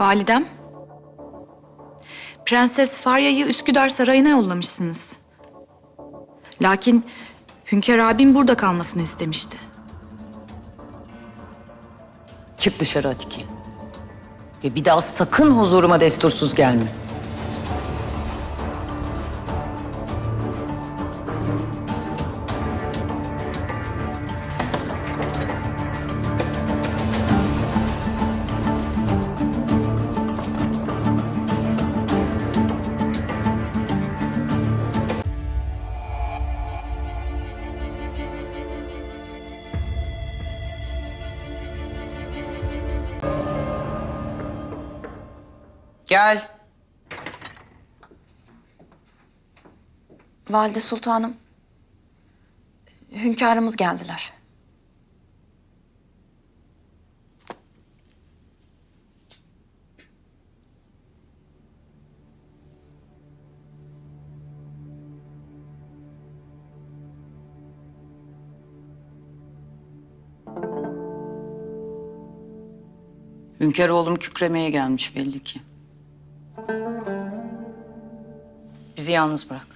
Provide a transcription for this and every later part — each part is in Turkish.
Validem. Prenses Farya'yı Üsküdar Sarayı'na yollamışsınız. Lakin Hünkar abim burada kalmasını istemişti. Çık dışarı Atike. Ve bir daha sakın huzuruma destursuz gelme. Gel. Valide Sultanım. Hünkârımız geldiler. Hünkar oğlum kükremeye gelmiş belli ki. Bizi yalnız bırak.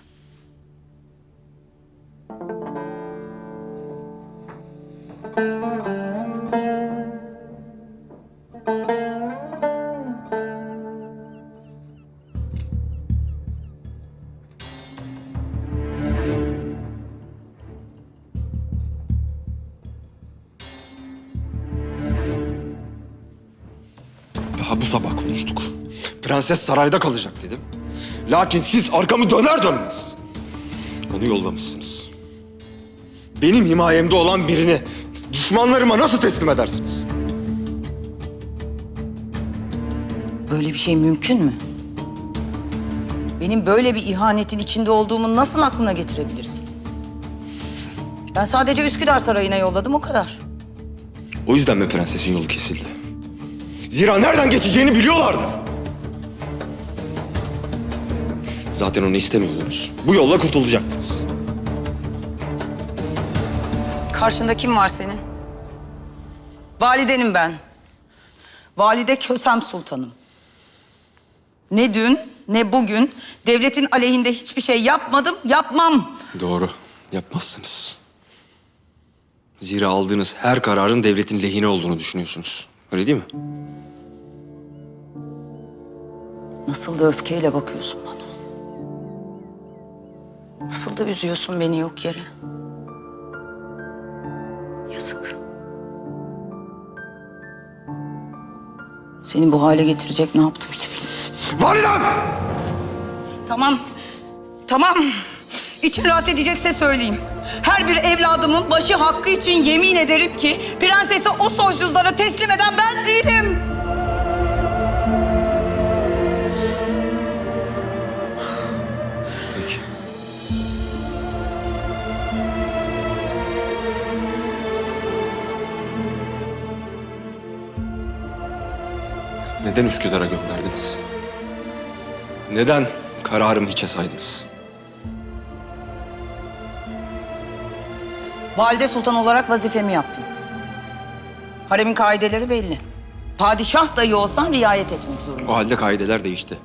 Daha bu sabah konuştuk. Prenses sarayda kalacak dedim. Lakin siz arkamı döner dönmez. Onu yollamışsınız. Benim himayemde olan birini düşmanlarıma nasıl teslim edersiniz? Böyle bir şey mümkün mü? Benim böyle bir ihanetin içinde olduğumu nasıl aklına getirebilirsin? Ben sadece Üsküdar Sarayı'na yolladım o kadar. O yüzden mi prensesin yolu kesildi? Zira nereden geçeceğini biliyorlardı. Zaten onu istemiyordunuz. Bu yolla kurtulacaktınız. Karşında kim var senin? Validenim ben. Valide Kösem Sultanım. Ne dün ne bugün devletin aleyhinde hiçbir şey yapmadım, yapmam. Doğru. Yapmazsınız. Zira aldığınız her kararın devletin lehine olduğunu düşünüyorsunuz. Öyle değil mi? Nasıl da öfkeyle bakıyorsun bana. Da üzüyorsun beni yok yere. Yazık. Seni bu hale getirecek ne yaptım hiç bilmiyorum. Validem! Tamam. Tamam. İçin rahat edecekse söyleyeyim. Her bir evladımın başı hakkı için yemin ederim ki prensesi o soysuzlara teslim eden ben değilim. Neden Üsküdar'a gönderdiniz? Neden kararımı hiçe saydınız? Valide Sultan olarak vazifemi yaptım. Haremin kaideleri belli. Padişah dahi olsan riayet etmek zorunda. O halde kaideler değişti.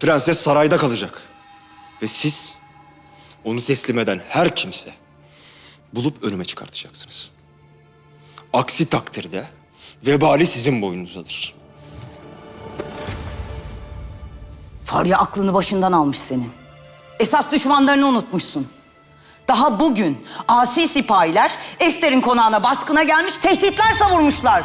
Prenses sarayda kalacak. Ve siz onu teslim eden her kimse bulup önüme çıkartacaksınız. Aksi takdirde vebali sizin boynunuzadır. Farya aklını başından almış senin. Esas düşmanlarını unutmuşsun. Daha bugün asi sipahiler Ester'in konağına baskına gelmiş, tehditler savurmuşlar.